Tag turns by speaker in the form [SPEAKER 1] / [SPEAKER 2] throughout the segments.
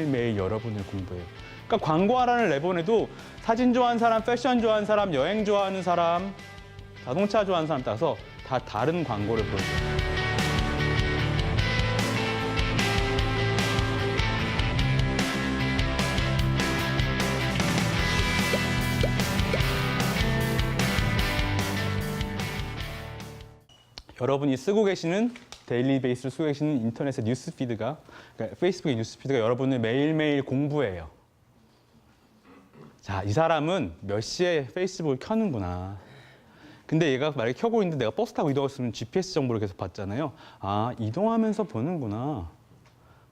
[SPEAKER 1] 매일매일 여러분을 공부해요. 그러니까 광고 하나를 내보내도 사진 좋아하는 사람, 패션 좋아하는 사람, 여행 좋아하는 사람, 자동차 좋아하는 사람 따라서 다 다른 광고를 보여줘요. 여러분이 쓰고 계시는 데일리 베이스로 쓰고 계시는 인터넷의 뉴스 피드가 그러니까 페이스북의 뉴스 피드가 여러분을 매일매일 공부해요. 자, 이 사람은 몇 시에 페이스북을 켜는구나. 근데 얘가 만약에 켜고 있는데 내가 버스 타고 이동했으면 GPS 정보를 계속 봤잖아요. 아, 이동하면서 보는구나.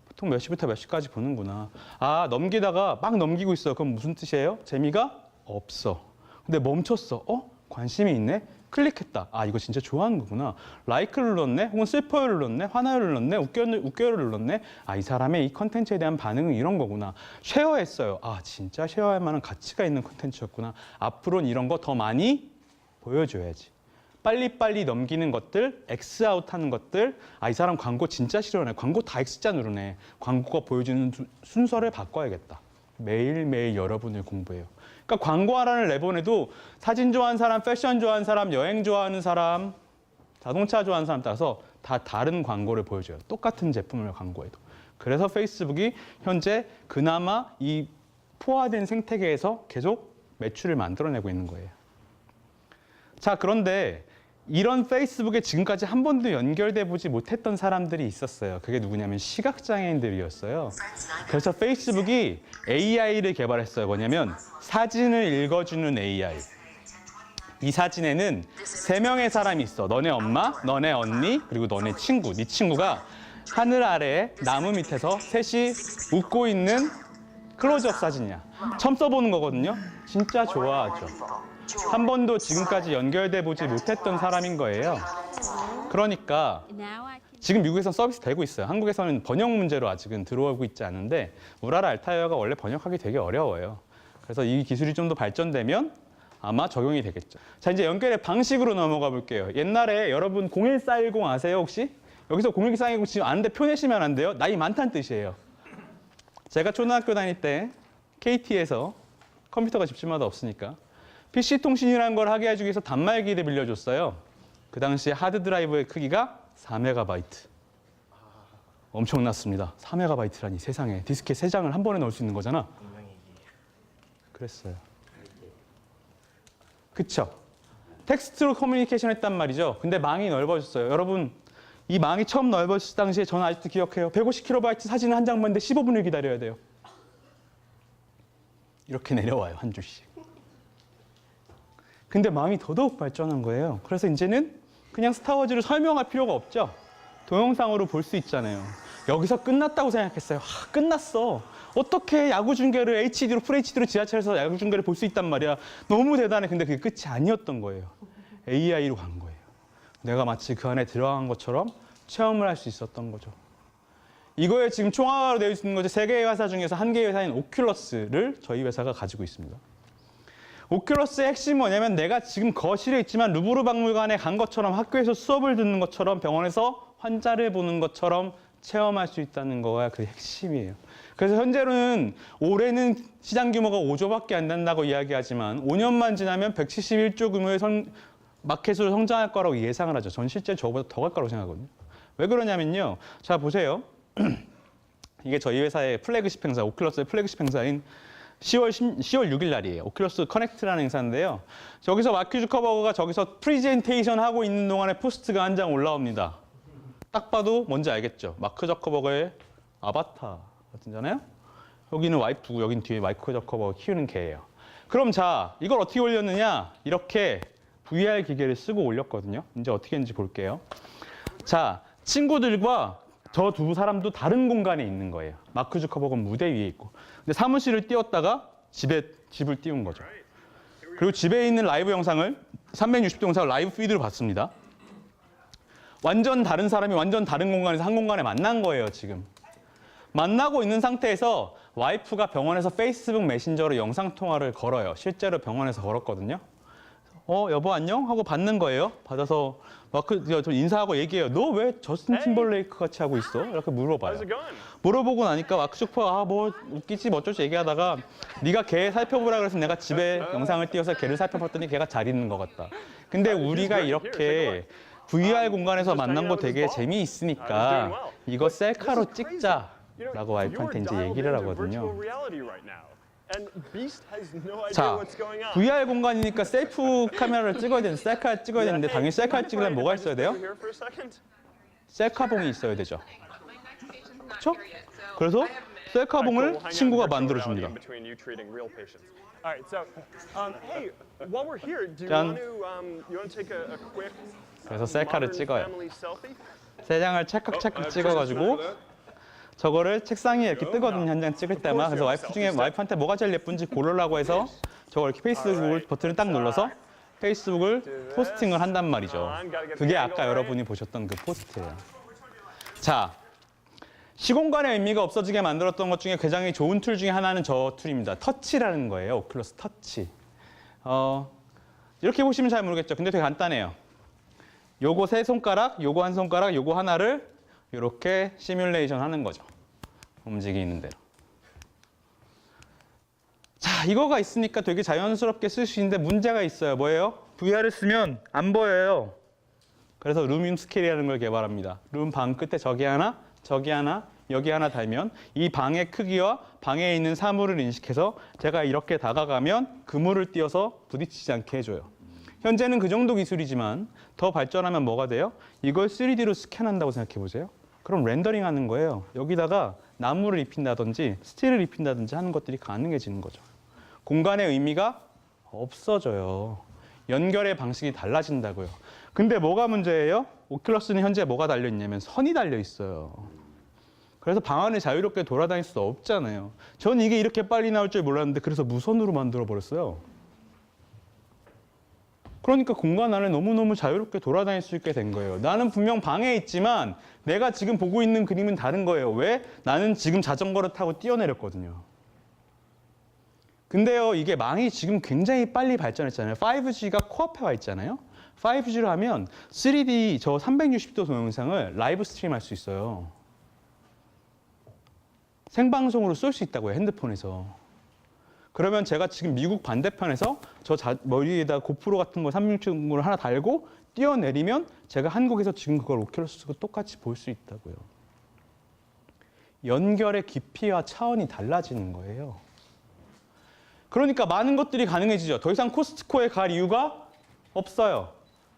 [SPEAKER 1] 보통 몇 시부터 몇 시까지 보는구나. 아, 넘기다가 막 넘기고 있어. 그럼 무슨 뜻이에요? 재미가 없어. 근데 멈췄어. 어? 관심이 있네? 클릭했다. 아, 이거 진짜 좋아하는 거구나. 라이크를 눌렀네? 혹은 슬퍼요를 눌렀네? 화나요를 눌렀네? 웃겨, 웃겨요를 눌렀네? 아, 이 사람의 이 컨텐츠에 대한 반응은 이런 거구나. 쉐어했어요. 아, 진짜 쉐어할 만한 가치가 있는 컨텐츠였구나. 앞으로는 이런 거 더 많이 보여줘야지. 빨리빨리 넘기는 것들, X아웃 하는 것들, 아, 이 사람 광고 진짜 싫어하네. 광고 다 X자 누르네. 광고가 보여주는 수- 순서를 바꿔야겠다. 매일매일 여러분을 공부해요. 그러니까 광고 하나를 내보내도 사진 좋아하는 사람, 패션 좋아하는 사람, 여행 좋아하는 사람, 자동차 좋아하는 사람 따라서 다 다른 광고를 보여줘요. 똑같은 제품을 광고해도. 그래서 페이스북이 현재 그나마 이 포화된 생태계에서 계속 매출을 만들어내고 있는 거예요. 자, 그런데 이런 페이스북에 지금까지 한 번도 연결돼 보지 못했던 사람들이 있었어요. 그게 누구냐면 시각 장애인들이었어요. 그래서 페이스북이 AI를 개발했어요. 뭐냐면 사진을 읽어주는 AI. 이 사진에는 세 명의 사람이 있어. 너네 엄마, 너네 언니, 그리고 너네 친구. 네 친구가 하늘 아래 나무 밑에서 셋이 웃고 있는 클로즈업 사진이야. 처음 써보는 거거든요. 진짜 좋아하죠. 한 번도 지금까지 연결돼 보지 못했던 사람인 거예요. 그러니까 지금 미국에서 서비스 되고 있어요. 한국에서는 번역 문제로 아직은 들어오고 있지 않은데 우라라 알타이어가 원래 번역하기 되게 어려워요. 그래서 이 기술이 좀 더 발전되면 아마 적용이 되겠죠. 자 이제 연결의 방식으로 넘어가 볼게요. 옛날에 여러분 01410 아세요 혹시? 여기서 01410 지금 아는데 표내시면 안 돼요. 나이 많다는 뜻이에요. 제가 초등학교 다닐 때 KT에서 컴퓨터가 집집마다 없으니까 PC 통신이라는 걸 하게 해주기 위해서 단말기를 빌려줬어요. 그 당시에 하드 드라이브의 크기가 4메가바이트. 엄청났습니다. 4메가바이트라니 세상에 디스켓 3장을 한 번에 넣을 수 있는 거잖아. 그랬어요. 그쵸? 텍스트로 커뮤니케이션 했단 말이죠. 근데 망이 넓어졌어요. 여러분, 이 망이 처음 넓어졌을 당시에 저는 아직도 기억해요. 150kB 사진 한장 봤는데 15분을 기다려야 돼요. 이렇게 내려와요, 한 줄씩. 근데 마음이 더더욱 발전한 거예요. 그래서 이제는 그냥 스타워즈를 설명할 필요가 없죠. 동영상으로 볼 수 있잖아요. 여기서 끝났다고 생각했어요. 하, 끝났어. 어떻게 야구 중계를 HD로, FHD로 지하철에서 야구 중계를 볼 수 있단 말이야. 너무 대단해. 근데 그게 끝이 아니었던 거예요. AI로 간 거예요. 내가 마치 그 안에 들어간 것처럼 체험을 할 수 있었던 거죠. 이거에 지금 총괄로 되어 있는 거죠. 세 개의 회사 중에서 한 개의 회사인 오큘러스를 저희 회사가 가지고 있습니다. 오큘러스의 핵심이 뭐냐면 내가 지금 거실에 있지만 루브르 박물관에 간 것처럼 학교에서 수업을 듣는 것처럼 병원에서 환자를 보는 것처럼 체험할 수 있다는 거가 그 핵심이에요. 그래서 현재로는 올해는 시장 규모가 5조밖에 안 된다고 이야기하지만 5년만 지나면 171조 규모의 성, 마켓으로 성장할 거라고 예상을 하죠. 전 실제 저보다 더 갈 거라고 생각하거든요. 왜 그러냐면요. 자 보세요. 이게 저희 회사의 플래그십 행사, 오큘러스의 플래그십 행사인 10월 10, 10월 6일 날이에요. 오큘러스 커넥트라는 행사인데요. 저기서 마크 주커버그가 저기서 프리젠테이션 하고 있는 동안에 포스트가 한 장 올라옵니다. 딱 봐도 뭔지 알겠죠? 마크 저커버그의 아바타 같은잖아요. 여기는 와이프고 여긴 뒤에 마이크 저커버그 키우는 개예요. 그럼 자, 이걸 어떻게 올렸느냐? 이렇게 VR 기계를 쓰고 올렸거든요. 이제 어떻게 했는지 볼게요. 자, 친구들과 저 두 사람도 다른 공간에 있는 거예요. 마크 주커버그는 무대 위에 있고. 근데 사무실을 띄웠다가 집에 집을 띄운 거죠. 그리고 집에 있는 라이브 영상을 360도 영상을 라이브 피드로 봤습니다. 완전 다른 사람이 완전 다른 공간에서 한 공간에 만난 거예요, 지금. 만나고 있는 상태에서 와이프가 병원에서 페이스북 메신저로 영상 통화를 걸어요. 실제로 병원에서 걸었거든요. 어 여보 안녕 하고 받는 거예요. 받아서 마크 저 인사하고 얘기해요. 너 왜 저스틴 팀벌레이크 같이 하고 있어? 이렇게 물어봐요. 물어보고 나니까 마크 슈퍼가 아뭐 웃기지 뭐 어쩔지 얘기하다가 네가 걔 살펴보라 그래서 내가 집에 영상을 띄워서 걔를 살펴봤더니 걔가 잘 있는 것 같다. 근데 우리가 이렇게 VR 공간에서 만난 거 되게 재미있으니까 이거 셀카로 찍자라고 와이프한테 이제 얘기를 하거든요. 자, VR 공간이니까 셀프 카메라를 찍어야 되는데 셀카 찍어야 되는데 당연히 셀카 찍으려면 뭐가 있어야 돼요? 셀카봉이 있어야 되죠. 그렇죠? 그래서 셀카봉을 친구가 만들어 줍니다.
[SPEAKER 2] Um, hey, while we're here, do you
[SPEAKER 1] 짠.
[SPEAKER 2] want to um,
[SPEAKER 1] 그래서 셀카를 찍어요. 세 장을 찰칵찰칵 찍어가지고 저거를 책상에 이렇게 뜨거든요 한 장 찍을 때만. 그래서 와이프 중에 와이프한테 뭐가 제일 예쁜지 고르라고 해서 저걸 이렇게 페이스북 버튼을 딱 눌러서 페이스북을 포스팅을 한단 말이죠. 그게 아까 여러분이 보셨던 그 포스트예요. 자 시공간의 의미가 없어지게 만들었던 것 중에 굉장히 좋은 툴 중에 하나는 저 툴입니다. 터치라는 거예요. 오클러스 터치. 어, 이렇게 보시면 잘 모르겠죠. 근데 되게 간단해요. 요거 세 손가락, 요거 한 손가락, 요거 하나를 이렇게 시뮬레이션 하는 거죠. 움직이는 대로. 자, 이거가 있으니까 되게 자연스럽게 쓸 수 있는데 문제가 있어요. 뭐예요? VR을 쓰면 안 보여요. 그래서 룸인 스케일이라는 걸 개발합니다. 룸 방 끝에 저기 하나, 저기 하나, 여기 하나 달면 이 방의 크기와 방에 있는 사물을 인식해서 제가 이렇게 다가가면 그물을 띄어서 부딪히지 않게 해줘요. 현재는 그 정도 기술이지만 더 발전하면 뭐가 돼요? 이걸 3D로 스캔한다고 생각해 보세요. 그럼 렌더링 하는 거예요. 여기다가 나무를 입힌다든지 스틸을 입힌다든지 하는 것들이 가능해지는 거죠. 공간의 의미가 없어져요. 연결의 방식이 달라진다고요. 근데 뭐가 문제예요? 오큘러스는 현재 뭐가 달려 있냐면 선이 달려 있어요. 그래서 방 안에 자유롭게 돌아다닐 수 없잖아요. 전 이게 이렇게 빨리 나올 줄 몰랐는데 그래서 무선으로 만들어 버렸어요. 그러니까 공간 안에 너무너무 자유롭게 돌아다닐 수 있게 된 거예요. 나는 분명 방에 있지만 내가 지금 보고 있는 그림은 다른 거예요. 왜? 나는 지금 자전거를 타고 뛰어내렸거든요. 근데요, 이게 망이 지금 굉장히 빨리 발전했잖아요. 5G가 코앞에 와 있잖아요. 5G를 하면 3D 저 360도 동영상을 라이브 스트림 할 수 있어요. 생방송으로 쏠 수 있다고요, 핸드폰에서. 그러면 제가 지금 미국 반대편에서 저 자- 머리에다 고프로 같은 거 360을 하나 달고 뛰어내리면 제가 한국에서 지금 그걸 오큘러스 쓰고 똑같이 볼 수 있다고요. 연결의 깊이와 차원이 달라지는 거예요. 그러니까 많은 것들이 가능해지죠. 더 이상 코스트코에 갈 이유가 없어요.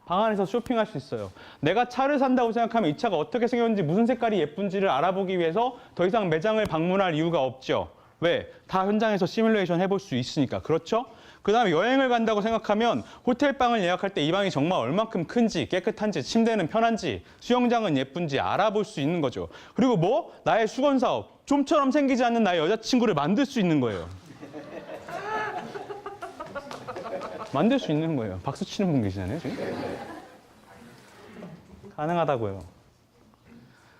[SPEAKER 1] 방 안에서 쇼핑할 수 있어요. 내가 차를 산다고 생각하면 이 차가 어떻게 생겼는지 무슨 색깔이 예쁜지를 알아보기 위해서 더 이상 매장을 방문할 이유가 없죠. 왜? 다 현장에서 시뮬레이션 해볼 수 있으니까. 그렇죠? 그 다음에 여행을 간다고 생각하면 호텔 방을 예약할 때 이 방이 정말 얼만큼 큰지, 깨끗한지, 침대는 편한지, 수영장은 예쁜지 알아볼 수 있는 거죠. 그리고 뭐? 나의 수건 사업. 좀처럼 생기지 않는 나의 여자친구를 만들 수 있는 거예요. 만들 수 있는 거예요. 박수 치는 분 계시잖아요, 지금. 가능하다고요.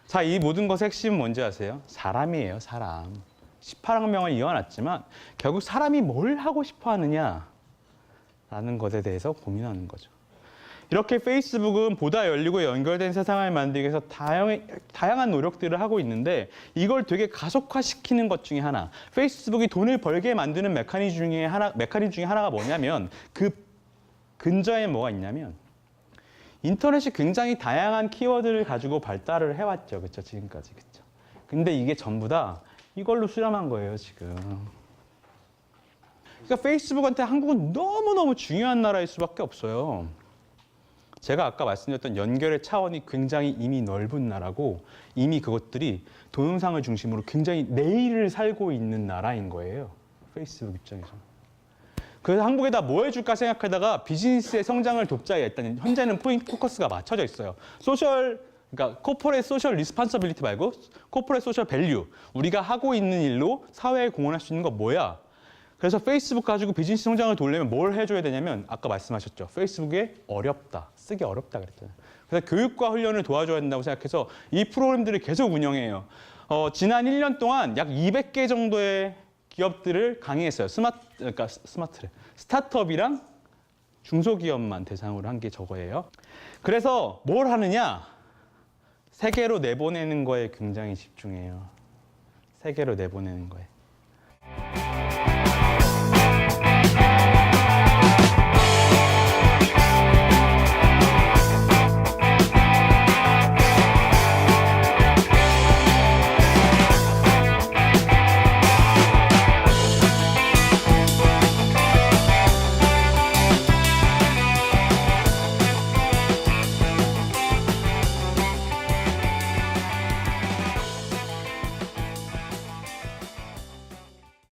[SPEAKER 1] 자, 이 모든 것의 핵심은 뭔지 아세요? 사람이에요, 사람. 18학명을 이어놨지만 결국 사람이 뭘 하고 싶어 하느냐라는 것에 대해서 고민하는 거죠. 이렇게 페이스북은 보다 열리고 연결된 세상을 만들기 위해서 다양, 다양한 노력들을 하고 있는데 이걸 되게 가속화시키는 것 중에 하나. 페이스북이 돈을 벌게 만드는 메커니즘 중에 하나, 메커니즘 중에 하나가 뭐냐면 그 근저에 뭐가 있냐면 인터넷이 굉장히 다양한 키워드를 가지고 발달을 해왔죠. 그렇죠? 지금까지. 그렇죠? 근데 이게 전부 다 이걸로 수렴한 거예요, 지금. 그러니까 페이스북한테 한국은 너무너무 중요한 나라일 수밖에 없어요. 제가 아까 말씀드렸던 연결의 차원이 굉장히 이미 넓은 나라고 이미 그것들이 동영상을 중심으로 굉장히 내일을 살고 있는 나라인 거예요. 페이스북 입장에서. 그래서 한국에다 뭐 해줄까 생각하다가 비즈니스의 성장을 돕자에 일단 현재는 포인트 포커스가 맞춰져 있어요. 소셜 그러니까 코퍼레 소셜 리스판서빌리티 말고 코퍼레 소셜 밸류 우리가 하고 있는 일로 사회에 공헌할 수 있는 거 뭐야? 그래서 페이스북 가지고 비즈니스 성장을 돌려면 뭘 해줘야 되냐면 아까 말씀하셨죠. 페이스북에 어렵다, 쓰기 어렵다 그랬잖아요. 그래서 교육과 훈련을 도와줘야 된다고 생각해서 이 프로그램들을 계속 운영해요. 어, 지난 1년 동안 약 200개 정도의 기업들을 강의했어요. 스마트, 그러니까 스마트래. 스타트업이랑 중소기업만 대상으로 한 게 저거예요. 그래서 뭘 하느냐? 세계로 내보내는 거에 굉장히 집중해요. 세계로 내보내는 거에.